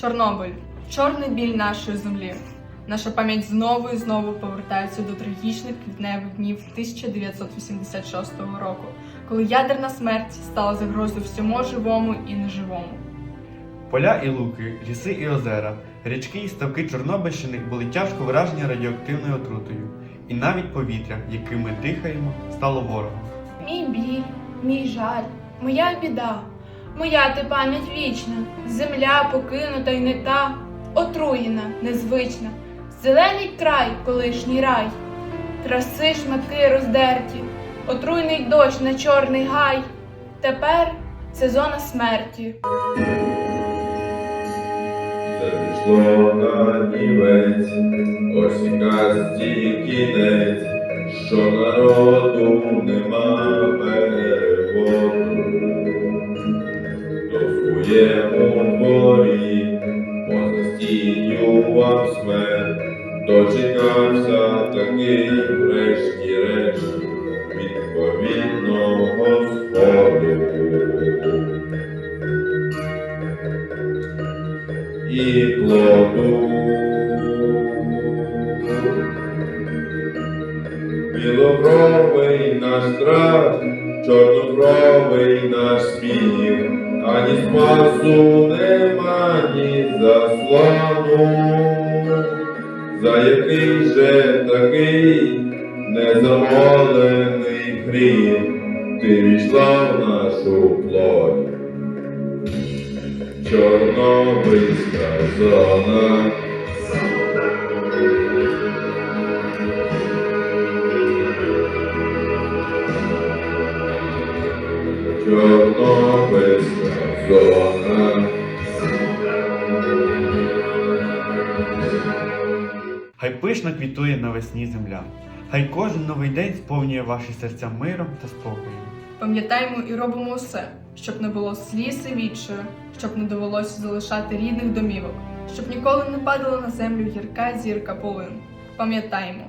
Чорнобиль чорний біль нашої землі. Наша пам'ять знову і знову повертається до трагічних квітневих днів 1986 року, коли ядерна смерть стала загрозою всьому живому і неживому. Поля і луки, ліси і озера, річки і ставки Чорнобильщини були тяжко вражені радіоактивною отрутою, і навіть повітря, яким ми дихаємо, стало ворогом. Мій біль, мій жаль, моя біда, моя ти пам'ять вічна, земля покинута й не та, отруєна, незвична, зелений край, колишній рай, траси шматки роздерті, отруйний дощ на чорний гай. Тепер це зона смерті. Пішло нівець, ось і казці кінець, що народу своєму дворі, позастінював смерть, дочекався такий врешті-решт відповідного сходу. і плоду. Білобровий наш страх, чорнобровий наш сміх, ані спасу нема, ні заслану, за який же такий незамолений гріх, ти війшла в нашу плоть. Чорнобильська зона. Хай пишно квітує навесні земля. Хай кожен новий день сповнює ваші серця миром та спокоєм. Пам'ятаємо і робимо усе, щоб не було сліз і відчаю, щоб не довелося залишати рідних домівок, щоб ніколи не падала на землю гірка зірка полин. Пам'ятаємо,